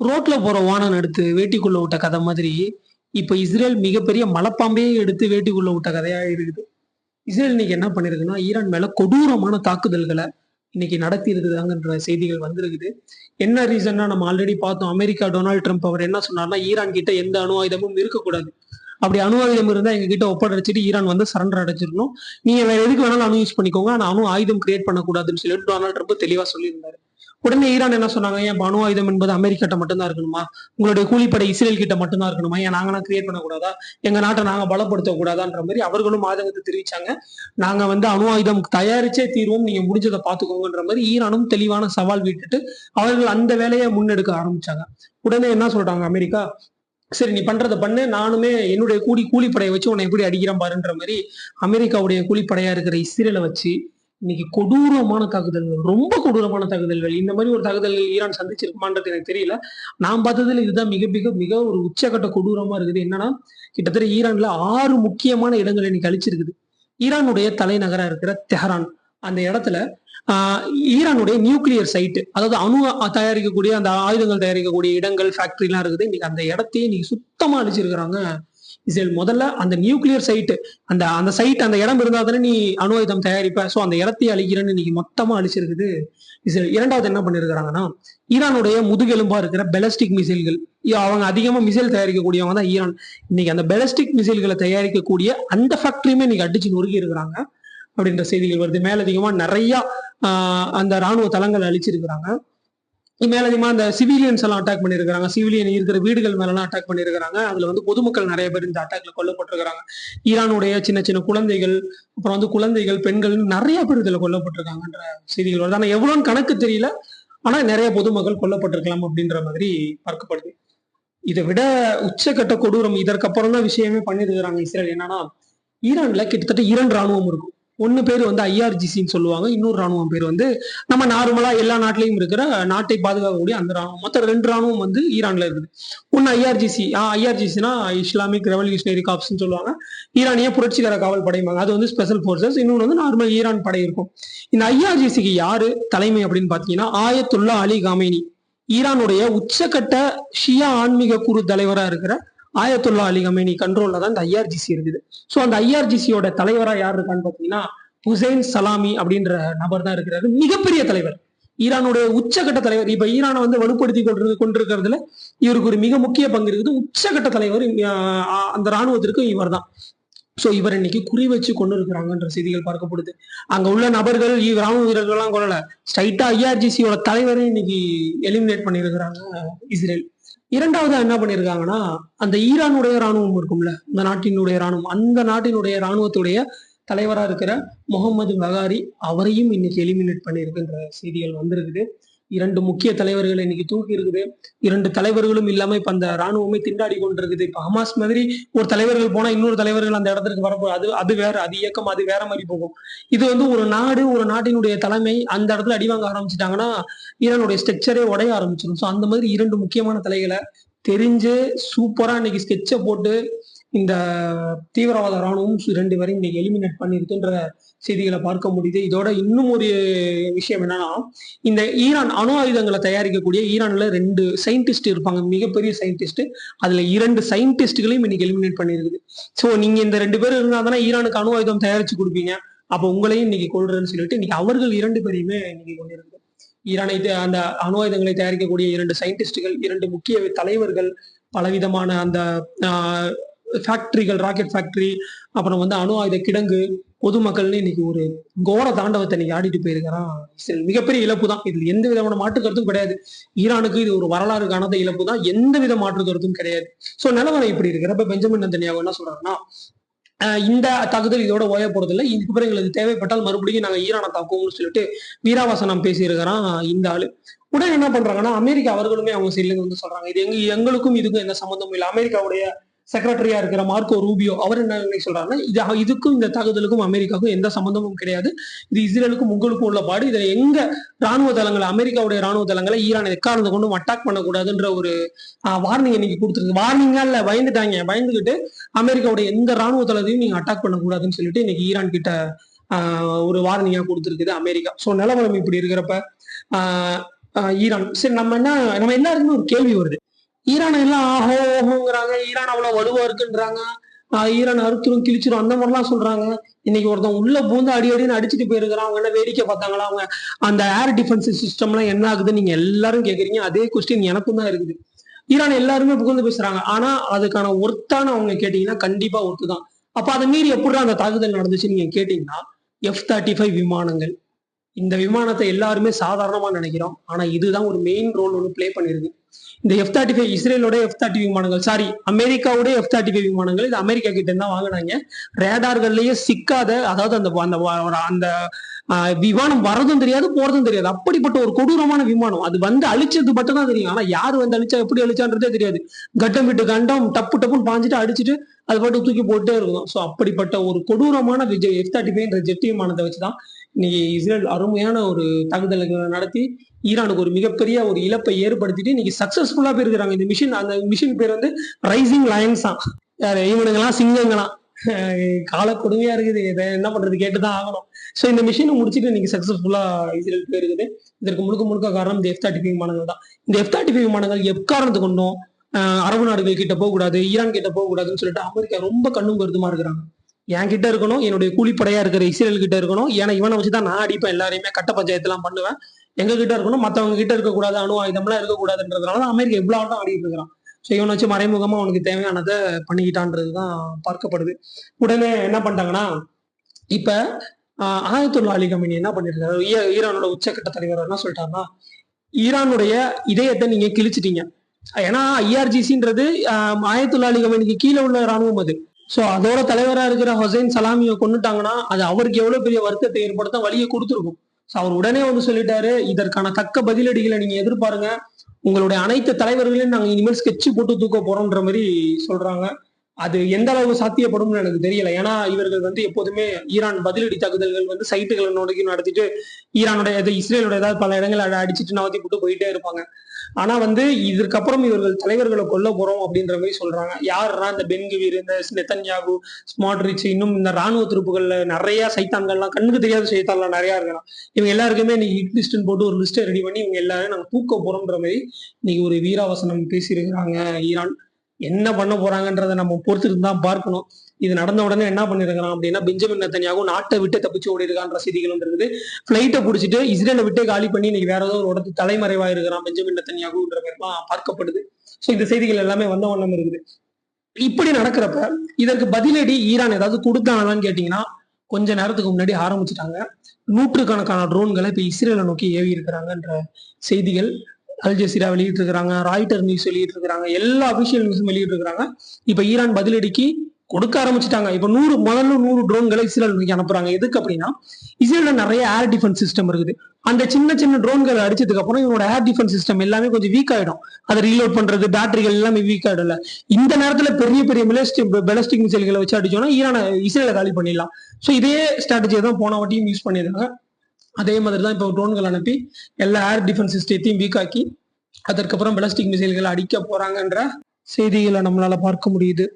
ரோட்ல போற வானம் எடுத்து வேட்டிக்குள்ள விட்ட கதை மாதிரி இப்ப இஸ்ரேல் மிகப்பெரிய மலைப்பாம்பையே எடுத்து வேட்டிக்குள்ள விட்ட கதையா இருக்குது. இஸ்ரேல் இன்னைக்கு என்ன பண்ணிருக்குன்னா ஈரான் மேல கொடூரமான தாக்குதல்களை இன்னைக்கு நடத்தி இருக்குதாங்கன்ற செய்திகள் வந்திருக்குது. என்ன ரீசன்னா நம்ம ஆல்ரெடி பார்த்தோம் அமெரிக்கா டொனால்ட் ட்ரம்ப் அவர் என்ன சொன்னார்னா ஈரான் கிட்ட எந்த அணு ஆயுதமும் இருக்கக்கூடாது. அப்படி அணு ஆயுதம் இருந்தா எங்க கிட்ட ஒப்படைச்சிட்டு ஈரான் வந்து சரண்டர் அடைச்சிடணும் நீங்க வேற எதுக்கு வேணாலும் அணு யூஸ் பண்ணிக்கோங்க ஆனா அணு ஆயுதம் கிரியேட் பண்ணக்கூடாதுன்னு சொல்லிட்டு டொனால்ட் ட்ரம்ப் தெளிவா சொல்லியிருந்தாரு. உடனே ஈரான் என்ன சொன்னாங்க? ஏன் அணு ஆயுதம் என்பது அமெரிக்கிட்ட மட்டும்தான் இருக்கணுமா? உங்களுடைய கூலிப்படை இஸ்ரேல் கிட்ட மட்டும்தான் இருக்கணுமா? ஏன் நாங்களாம் கிரியேட் பண்ணக்கூடாதா? எங்க நாட்டை நாங்க பலப்படுத்த கூடாதான்ற மாதிரி அவர்களும் ஆதங்கத்தை தெரிவிச்சாங்க. நாங்க வந்து அணு ஆயுதம் தயாரிச்சே தீர்வோம். நீங்க முடிஞ்சதை பாத்துக்கோங்கன்ற மாதிரி ஈரானும் தெளிவான சவால் விட்டுட்டு அவர்கள் அந்த வேலையை முன்னெடுக்க ஆரம்பிச்சாங்க. உடனே என்ன சொல்றாங்க அமெரிக்கா? சரி நீ பண்றத பண்ணு. நானுமே என்னுடைய கூலி கூலிப்படையை வச்சு உன்னை எப்படி அடிக்கிறேன் பாருன்ற மாதிரி அமெரிக்காவுடைய கூலிப்படையா இருக்கிற இஸ்ரேலை வச்சு இன்னைக்கு கொடூரமான தாக்குதல்கள் ரொம்ப கொடூரமான தாக்குதல்கள் இந்த மாதிரி ஒரு தாக்குதல்கள் ஈரான் சந்திச்சிருக்குமான்றது எனக்கு தெரியல. நான் பார்த்ததுல இதுதான் மிக மிக மிக ஒரு உச்சகட்ட கொடூரமா இருக்குது. என்னன்னா கிட்டத்தட்ட ஈரான்ல ஆறு முக்கியமான இடங்கள் இன்னைக்கு அழிச்சிருக்குது. ஈரானுடைய தலைநகரா இருக்கிற தெஹரான். அந்த இடத்துல ஆஹ் ஈரானுடைய நியூக்ளியர் சைட்டு அதாவது அணு தயாரிக்கக்கூடிய அந்த ஆயுதங்கள் தயாரிக்கக்கூடிய இடங்கள் ஃபேக்டரிலாம் இருக்குது. இன்னைக்கு அந்த இடத்தையே இன்னைக்கு சுத்தமா அழிச்சிருக்கிறாங்க. இஸ்ரேல் முதல்ல அந்த நியூக்ளியர் சைட்டு அந்த அந்த சைட் அந்த இடம் இருந்தால் தானே நீ அணு ஆயுதம் தயாரிப்ப. ஸோ அந்த இடத்தையே அழிக்கிறேன்னு இன்னைக்கு மொத்தமாக அழிச்சிருக்குது. இஸ்ரேல் இரண்டாவது என்ன பண்ணிருக்கிறாங்கன்னா ஈரானுடைய முதுகெலும்பா இருக்கிற பெலஸ்டிக் மிசைல்கள் அவங்க அதிகமாக மிசைல் தயாரிக்கக்கூடியவங்க தான் ஈரான். இன்னைக்கு அந்த பெலஸ்டிக் மிசைல்களை தயாரிக்கக்கூடிய அந்த ஃபேக்டரியுமே இன்னைக்கு அடிச்சு நொறுக்கி இருக்கிறாங்க அப்படின்ற செய்திகள் வருது. மேலதிகமாக நிறையா அந்த ராணுவ தளங்கள் அழிச்சிருக்கிறாங்க. மேலதிகமா அந்த சிவிலியன்ஸ் எல்லாம் அட்டாக் பண்ணியிருக்காங்க சிவிலியன் இருக்கிற வீடுகள் மேலாம் அட்டாக் பண்ணியிருக்காங்க அதுல வந்து பொதுமக்கள் நிறைய பேர் இந்த அட்டாக்ல கொல்லப்பட்டிருக்காங்க ஈரானுடைய சின்ன சின்ன குழந்தைகள் அப்புறம் வந்து குழந்தைகள் பெண்கள் நிறைய பேர் இதுல கொல்லப்பட்டிருக்காங்கன்ற செய்திகள் வருது. ஆனா எவ்வளவுன்னு கணக்கு தெரியல. ஆனா நிறைய பொதுமக்கள் கொல்லப்பட்டிருக்கலாம் அப்படின்ற மாதிரி பார்க்கப்படுது. இதை விட உச்சக்கட்ட கொடூரம் இதற்கப்புறம் தான் விஷயமே பண்ணிருக்கிறாங்க இஸ்ரேல். என்னன்னா ஈரான்ல கிட்டத்தட்ட இரண்டு ராணுவம் இருக்கும். ஒன்று பேர் வந்து ஐஆர்ஜிசின்னு சொல்லுவாங்க. இன்னொரு ராணுவம் பேர் வந்து நம்ம நார்மலாக எல்லா நாட்டிலையும் இருக்கிற நாட்டை பாதுகாக்கக்கூடிய அந்த ராணுவம் மொத்தம் ரெண்டு ராணுவம் வந்து ஈரானில் இருக்குது. ஒன்று ஐஆர்ஜிசி. ஐஆர்ஜிசினா இஸ்லாமிக் ரெவல்யூஷனரி காப்ஸ்ன்னு சொல்லுவாங்க. ஈரானிய புரட்சிகர காவல் படைமாங்க அது வந்து ஸ்பெஷல் ஃபோர்ஸஸ். இன்னொன்று வந்து நார்மல் ஈரான் படை இருக்கும். இந்த ஐஆர்ஜிசிக்கு யாரு தலைமை அப்படின்னு பார்த்தீங்கன்னா ஆயத்துல்லா அலி காமேனி. ஈரானுடைய உச்சக்கட்ட ஷியா ஆன்மீக குரு தலைவராக இருக்கிற ஆயத்துல்லா அலி கமேனி கண்ட்ரோல்ல தான் இந்த ஐஆர்ஜிசி இருக்குது ஸோ அந்த ஐஆர்ஜிசியோட தலைவரா யார் இருக்கான்னு பாத்தீங்கன்னா ஹுசைன் சலாமி அப்படின்ற நபர் தான் இருக்கிறாரு. மிகப்பெரிய தலைவர். ஈரானுடைய உச்சகட்ட தலைவர். இப்ப ஈரானை வந்து வலுப்படுத்தி கொண்டு கொண்டிருக்கிறதுல இவருக்கு ஒரு மிக முக்கிய பங்கு இருக்குது. உச்சகட்ட தலைவர் அந்த ராணுவத்திற்கும் இவர் தான். ஸோ இவர் இன்னைக்கு குறி வச்சு கொண்டு இருக்கிறாங்கன்ற செய்திகள் பார்க்கப்படுது. அங்க உள்ள நபர்கள் ராணுவ வீரர்கள்லாம் கொள்ளல ஸ்ட்ரைட்டா ஐஆர்ஜிசியோட தலைவரை இன்னைக்கு எலிமினேட் பண்ணியிருக்கிறாங்க இஸ்ரேல். இரண்டாவது என்ன பண்ணியிருக்காங்கன்னா அந்த ஈரானுடைய ராணுவம் இருக்கும்ல இந்த நாட்டினுடைய ராணுவம் அந்த நாட்டினுடைய ராணுவத்துடைய தலைவரா இருக்கிற முகமது பகாரி அவரையும் இன்னைக்கு எலிமினேட் பண்ணியிருக்குன்ற செய்திகள் வந்திருக்குது. இரண்டு முக்கிய தலைவர்கள் இன்னைக்கு தூக்கி இருக்குது. இரண்டு தலைவர்களும் இல்லாம இப்ப அந்த ராணுவமே திண்டாடி கொண்டிருக்குது. இப்ப ஹமாஸ் மாதிரி ஒரு தலைவர்கள் போனா இன்னொரு தலைவர்கள் அந்த இடத்துக்கு வரப்போ அது அது வேற அது இயக்கம் அது வேற மாதிரி போகும். இது வந்து ஒரு நாடு ஒரு நாட்டினுடைய தலைமை அந்த இடத்துல அடிவாங்க ஆரம்பிச்சிட்டாங்கன்னா ஈரானுடைய ஸ்ட்ரக்சரே உடைய ஆரம்பிச்சிடும் ஸோ அந்த மாதிரி இரண்டு முக்கியமான தலைகளை தெரிஞ்சு சூப்பரா இன்னைக்கு ஸ்கெட்சை போட்டு இந்த தீவிரவாத ராணுவம் ரெண்டு பேரையும் இன்னைக்கு எலிமினேட் பண்ணிருக்குன்ற செய்திகளை பார்க்க முடியுது. இதோட இன்னும் ஒரு விஷயம் என்னன்னா இந்த ஈரான் அணு ஆயுதங்களை தயாரிக்கக்கூடிய ஈரான்ல ரெண்டு சயின்டிஸ்ட் இருப்பாங்க. மிகப்பெரிய சயின்டிஸ்ட் அதுல இரண்டு சயின்டிஸ்ட்களையும் இன்னைக்கு எலிமினேட் பண்ணிருக்குது. ஸோ நீங்க இந்த ரெண்டு பேரும் இருந்தா தானே ஈரானுக்கு அணு ஆயுதம் தயாரிச்சு கொடுப்பீங்க. அப்போ உங்களையும் இன்னைக்கு கொள்றேன்னு சொல்லிட்டு இன்னைக்கு அவர்கள் இரண்டு பேரையுமே இன்னைக்கு கொண்டிருக்கு ஈரானை த- அந்த அணு ஆயுதங்களை தயாரிக்கக்கூடிய இரண்டு சயின்டிஸ்டுகள் இரண்டு முக்கிய தலைவர்கள் பலவிதமான அந்த ஃபேக்டரிகள் ராக்கெட் ஃபேக்டரி அப்புறம் வந்து அணு ஆயுத கிடங்கு பொதுமக்கள்னு இன்னைக்கு ஒரு கோர தாண்டவத்தை இன்னைக்கு ஆடிட்டு போயிருக்கிறான் இஸ்ரேல். மிகப்பெரிய இழப்பு தான். இதுல எந்த விதமான மாற்று கருத்தும் கிடையாது. ஈரானுக்கு இது ஒரு வரலாறு காணாத இழப்பு தான். எந்த வித மாற்று கருத்தும் கிடையாது. சோ நிலவரம் இப்படி இருக்கிறப்ப பெஞ்சமின் நந்தனியாவும் என்ன சொல்றாருன்னா இந்த தாக்குதல் இதோட ஓய போறது இதுக்கு இதுக்கப்புறம் எங்களுக்கு தேவைப்பட்டால் மறுபடியும் நாங்க ஈரானை தாக்குவோம்னு சொல்லிட்டு வீராவாசனம் பேசியிருக்கிறான் இந்த ஆளு. உடனே என்ன பண்றாங்கன்னா அமெரிக்கா அவர்களுமே அவங்க சைட்ல இருந்து வந்து சொல்றாங்க. இது எங்க எங்களுக்கும் இதுக்கும் எந்த சம்மந்தமும் இல்லை. அமெரிக்காவுடைய செக்ரட்டரியா இருக்கிற மார்க்கோ ரூபியோ அவர் என்ன சொல்றாருன்னா இது இதுக்கும் இந்த தாக்குதலுக்கும் அமெரிக்காவுக்கும் எந்த சம்மந்தமும் கிடையாது. இது இஸ்ரேலுக்கும் உங்களுக்கும் உள்ள பாடு. இதுல எங்க ராணுவ தளங்களை அமெரிக்காவுடைய ராணுவ தளங்களை ஈரான் எக்காரணத்தை கொண்டும் அட்டாக் பண்ணக்கூடாதுன்ற ஒரு வார்னிங் இன்னைக்கு கொடுத்துருக்கு. வார்னிங்கா இல்ல பயந்துட்டாங்க. பயந்துகிட்டு அமெரிக்காவுடைய எந்த ராணுவ தளத்தையும் நீங்க அட்டாக் பண்ணக்கூடாதுன்னு சொல்லிட்டு இன்னைக்கு ஈரான் கிட்ட ஆஹ் ஒரு வார்னிங்கா கொடுத்துருக்குது அமெரிக்கா. சோ நிலவரம் இப்படி இருக்கிறப்ப ஆஹ் ஈரான். சரி நம்ம என்ன நம்ம எல்லாருக்குமே ஒரு கேள்வி வருது. ஈரான் எல்லாம் ஆஹோ ஓஹோங்கிறாங்க. ஈரான் அவ்வளவு வலுவா இருக்குன்றாங்க. ஈரான் அறுத்துரும் கிழிச்சிரும் அந்த மாதிரிலாம் சொல்றாங்க. இன்னைக்கு ஒருத்தன் உள்ள பூந்து அடி அடின்னு அடிச்சுட்டு போயிருக்கிறான். அவங்க என்ன வேடிக்கை பார்த்தாங்களா? அவங்க அந்த ஏர் டிஃபென்ஸ் சிஸ்டம்லாம் என்ன ஆகுதுன்னு நீங்க எல்லாரும் கேக்குறீங்க. அதே கொஸ்டின் எனக்கும் தான் இருக்குது. ஈரான் எல்லாருமே புகழ்ந்து பேசுறாங்க. ஆனா அதுக்கான ஒர்த்தான அவங்க கேட்டீங்கன்னா கண்டிப்பா ஒர்த்து தான் அப்ப அதை மீறி எப்படி அந்த தாக்குதல் நடந்துச்சு நீங்க கேட்டீங்கன்னா எஃப் தேர்ட்டி ஃபைவ் விமானங்கள். இந்த விமானத்தை எல்லாருமே சாதாரணமா நினைக்கிறோம். ஆனா இதுதான் ஒரு மெயின் ரோல் ஒன்று பிளே பண்ணிருக்கு. இந்த எஃப் தேர்ட்டி ஃபைவ் இஸ்ரேலோட எஃப் தேர்ட்டி விமானங்கள் சாரி அமெரிக்காவோட எஃப் தேர்ட்டி ஃபைவ் விமானங்கள் இது அமெரிக்கா கிட்ட இருந்தா வாங்கினாங்க. ரேடார்கள்லயே சிக்காத அதாவது அந்த அந்த அந்த விமானம் வரதும் தெரியாது போறதும் தெரியாது. அப்படிப்பட்ட ஒரு கொடூரமான விமானம். அது வந்து அழிச்சது மட்டும் தான் தெரியும். ஆனா யார் வந்து அழிச்சா எப்படி அழிச்சான்றதே தெரியாது. கட்டம் விட்டு கண்டம் டப்பு டப்புன்னு பாஞ்சிட்டு அடிச்சுட்டு அது பாட்டு தூக்கி போட்டே இருக்கும் ஸோ அப்படிப்பட்ட ஒரு கொடூரமான விஜய் எஃப் தேர்ட்டி ஃபைவ்ன்ற ஜெட் விமானத்தை வச்சுதான் இன்னைக்கு இஸ்ரேல் அருமையான ஒரு தாக்குதல்களை நடத்தி ஈரானுக்கு ஒரு மிகப்பெரிய ஒரு இழப்பை ஏற்படுத்திட்டு இன்னைக்கு சக்சஸ்ஃபுல்லா போயிருக்கிறாங்க. இந்த மிஷின் அந்த மிஷின் பேர் வந்து ரைசிங் லயன்ஸ் தான் யாரு இவனுங்களாம் சிங்கங்களாம் கால கொடுமையா இருக்குது. இதை என்ன பண்றது? கேட்டுதான் ஆகணும். ஸோ இந்த மிஷினை முடிச்சுட்டு இன்னைக்கு சக்சஸ்ஃபுல்லா இஸ்ரேல் போயிருக்குது. இதற்கு முழுக்க முழுக்க காரணம் இந்த எஃப் தேர்ட்டி ஃபைவ் விமானங்கள் தான். இந்த எஃப் தேர்ட்டி ஃபைவ் விமானங்கள் எக்காரணத்து கொண்டும் அரபு நாடுகள் கிட்ட போகக்கூடாது ஈரான் கிட்ட போகக்கூடாதுன்னு சொல்லிட்டு அமெரிக்கா ரொம்ப கண்ணும் கருத்துமா இருக்கிறாங்க. என் கிட்ட இருக்கணும் என்னுடைய கூலிப்படையா இருக்கிற இஸ்ரேல் கிட்ட இருக்கணும். ஏன்னா இவனை வச்சு தான் நான் அடிப்பேன் எல்லாரையுமே கட்ட பஞ்சாயத்துலாம் பண்ணுவேன். எங்க கிட்ட இருக்கணும் மத்தவங்க கிட்ட இருக்கக்கூடாது அணு ஆயுதம்லாம் இருக்கக்கூடாதுன்றதுனால தான் அமெரிக்கா இவ்வளவு ஆட்டம் ஆடிட்டு இருக்கிறான். ஸோ இவனை வச்சு மறைமுகமா அவனுக்கு தேவையானதை பண்ணிக்கிட்டான்றது தான் பார்க்கப்படுது. உடனே என்ன பண்ணிட்டாங்கன்னா இப்ப ஆஹ் ஆயத்துல்லா அலி கமினி என்ன பண்ணிருக்காரு? ஈ- ஈரானோட உச்சக்கட்ட தலைவர் என்ன சொல்லிட்டாருன்னா ஈரானுடைய இதயத்தை நீங்க கிழிச்சிட்டீங்க. ஏன்னா ஐஆர்ஜிசின்றது ஆயத்துல்லா அலி கமினிக்கு கீழே உள்ள ராணுவம் அது. ஸோ அதோட தலைவராக இருக்கிற ஹொசைன் சலாமியை கொண்டுட்டாங்கன்னா அது அவருக்கு எவ்வளோ பெரிய வருத்தத்தை ஏற்படுத்த வழியை கொடுத்துருக்கும். ஸோ அவர் உடனே வந்து சொல்லிட்டாரு இதற்கான தக்க பதிலடிகளை நீங்கள் எதிர்பாருங்க. உங்களுடைய அனைத்து தலைவர்களையும் நாங்கள் இனிமேல் ஸ்கெட்ச் போட்டு தூக்க போறோம்ன்ற மாதிரி சொல்றாங்க. அது எந்த அளவு சாத்தியப்படும்னு எனக்கு தெரியல. ஏன்னா இவர்கள் வந்து எப்போதுமே ஈரான் பதிலடி தாக்குதல்கள் வந்து சைட்டுகளை நோக்கி நடத்திட்டு ஈரானுடைய இது இஸ்ரேலோட ஏதாவது பல இடங்களை அடிச்சுட்டு நவத்தி போட்டு போயிட்டே இருப்பாங்க. ஆனா வந்து இதுக்கப்புறம் இவர்கள் தலைவர்களை கொல்ல போறோம் அப்படின்ற மாதிரி சொல்றாங்க. யாருன்னா இந்த பென்குவீர் இந்த நெத்தன்யாகு ஸ்மார்ட்ரிச் இன்னும் இந்த ராணுவ துருப்புகள்ல நிறைய சைத்தான்கள்லாம் கண்ணுக்கு தெரியாத சைத்தான்லாம் நிறைய இருக்கலாம். இவங்க எல்லாருக்குமே இன்னைக்கு ஹிட் லிஸ்ட்னு போட்டு ஒரு லிஸ்ட்டை ரெடி பண்ணி இவங்க எல்லாரும் நாங்க தூக்க போறோம்ன்ற மாதிரி இன்னைக்கு ஒரு வீராவசனம் பேசியிருக்கிறாங்க ஈரான். என்ன பண்ண போறாங்கன்றதை நம்ம பொறுத்துட்டு தான் பார்க்கணும். இது நடந்த உடனே என்ன பண்ணிருக்கிறான் அப்படின்னா பெஞ்சமின் நத்தனியாகவும் நாட்டை விட்டு தப்பிச்சு ஓடி இருக்கான்ற செய்திகள் வந்திருக்குது. பிளைட்டை பிடிச்சிட்டு இஸ்ரேலை விட்டே காலி பண்ணி இன்னைக்கு வேற ஏதோ ஒரு இடத்து தலைமறைவா இருக்கிறான் பெஞ்சமின் நத்தனியாகுன்ற மாதிரிலாம் பார்க்கப்படுது. ஸோ இந்த செய்திகள் எல்லாமே வந்த வண்ணம் இருக்குது. இப்படி நடக்கிறப்ப இதற்கு பதிலடி ஈரான் ஏதாவது கொடுத்தாங்களான்னு கேட்டீங்கன்னா கொஞ்ச நேரத்துக்கு முன்னாடி ஆரம்பிச்சிட்டாங்க. நூற்றுக்கணக்கான ட்ரோன்களை இப்ப இஸ்ரேலை நோக்கி ஏவி இருக்கிறாங்கன்ற செய்திகள் அல் ஜசீரா வெளியிட்டு இருக்கிறாங்க ராய்டர் நியூஸ் வெளியிட்டு இருக்கிறாங்க எல்லா அபிஷியல் நியூஸும் வெளியிட்டு இருக்கிறாங்க இப்ப ஈரான் பதிலடிக்கு கொடுக்க ஆரம்பிச்சிட்டாங்க. இப்ப நூறு முதல்ல நூறு ட்ரோன்களை இஸ்ரேல் அனுப்புறாங்க. எதுக்கு அப்படின்னா இஸ்ரேல நிறைய ஏர் டிஃபென்ஸ் சிஸ்டம் இருக்குது. அந்த சின்ன சின்ன ட்ரோன்களை அடிச்சதுக்கு அப்புறம் இவனோட ஏர் டிஃபென்ஸ் சிஸ்டம் எல்லாமே கொஞ்சம் வீக் ஆயிடும். அதை ரீலோட் பண்றது பேட்டரிகள் எல்லாமே வீக் ஆயிடும்ல. இந்த நேரத்துல பெரிய பெரிய பெலஸ்டிக் பெலஸ்டிக் மிசைல்களை வச்சு அடிச்சோம்னா ஈரான இஸ்ரேல காலி பண்ணிடலாம். ஸோ இதே ஸ்ட்ராட்டஜியை தான் போன வாட்டியும் யூஸ் பண்ணியிருக்காங்க. அதே மாதிரி தான் இப்போ ட்ரோன்கள் அனுப்பி எல்லா ஏர் டிஃபென்ஸ் சிஸ்டத்தையும் வீக்காக்கி அதற்கப்புறம் பெலஸ்டிக் மிசைல்களை அடிக்க போறாங்கன்ற செய்திகளை நம்மளால பார்க்க முடியுது.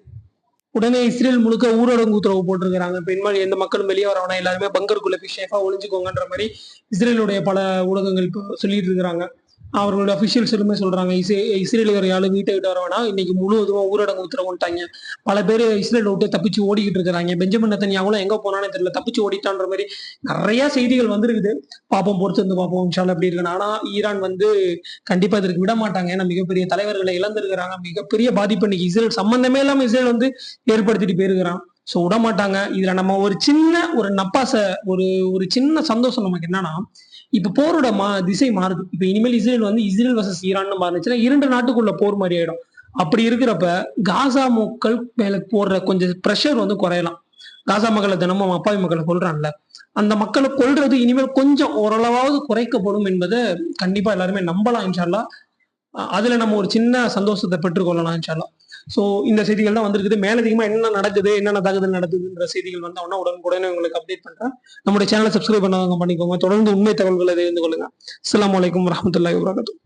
உடனே இஸ்ரேல் முழுக்க ஊரடங்கு உத்தரவு போட்டிருக்கிறாங்க. பெண்மணி எந்த மக்களும் வெளியே வரவனா எல்லாருமே பங்கருக்குள்ள போய் ஷேஃபா ஒளிஞ்சுக்கோங்கன்ற மாதிரி இஸ்ரேலுடைய பல ஊடகங்கள் இப்போ சொல்லிட்டு இருக்கிறாங்க. அவர்களோட எல்லாமே சொல்றாங்க இசை இஸ்ரேலுக்கார யாரும் வீட்டை விட்டு வரவேனா இன்னைக்கு முழுவதுமா ஊரடங்கு உத்தரவுட்டாங்க பல பேர் இஸ்ரேல் விட்டு தப்பிச்சு ஓடிக்கிட்டு இருக்கிறாங்க. பெஞ்சமின் நத்தனியாவும் எங்க போனானே தெரியல. தப்பிச்சு ஓடிட்டான்ற மாதிரி நிறைய செய்திகள் வந்திருக்குது. பாப்போம் பொறுத்து வந்து பார்ப்போம் இன்ஷால்லா அப்படி இருக்கு ஆனா ஈரான் வந்து கண்டிப்பா இதற்கு விட மாட்டாங்க. ஏன்னா மிகப்பெரிய தலைவர்களை இழந்திருக்கிறாங்க. மிகப்பெரிய பாதிப்பு இன்னைக்கு இஸ்ரேல். சம்பந்தமே இல்லாம இஸ்ரேல் வந்து ஏற்படுத்திட்டு போயிருக்கிறான். ஸோ விட மாட்டாங்க இதுல நம்ம ஒரு சின்ன ஒரு நப்பாச ஒரு ஒரு சின்ன சந்தோஷம் நமக்கு என்னன்னா இப்ப போரோட மா திசை மாறுது. இப்ப இனிமேல் இஸ்ரேல் வந்து இஸ்ரேல் வர்சஸ் ஈரான்னு மாறுச்சுன்னா இரண்டு நாட்டுக்குள்ள போர் மாதிரி ஆயிடும். அப்படி இருக்கிறப்ப காசா மக்கள் மேல போடுற கொஞ்சம் ப்ரெஷர் வந்து குறையலாம். காசா மக்களை தினமும் அப்பாவி மக்களை கொல்றான்ல. அந்த மக்களை கொள்றது இனிமேல் கொஞ்சம் ஓரளவாவது குறைக்கப்படும் என்பதை கண்டிப்பா எல்லாருமே நம்பலாம் இன்ஷால்லா அதுல நம்ம ஒரு சின்ன சந்தோஷத்தை பெற்றுக்கொள்ளலாம் இன்ஷால்லா ஸோ இந்த செய்திகள் தான் வந்திருக்குது. மேலதிகமாக என்ன நடக்குது என்னென்ன தாக்குதல் நடக்குதுன்ற செய்திகள் வந்த உடனே உடனுக்குடனே உங்களுக்கு அப்டேட் பண்ணுறேன் நம்முடைய சேனலை சப்ஸ்கிரைப் பண்ணாதவங்க பண்ணிக்கோங்க. தொடர்ந்து உண்மை தகவல்களை தெரிந்து கொள்ளுங்க. அஸ்லாம் வலைக்கம் வரமத்துல வபரகாத்துஹு.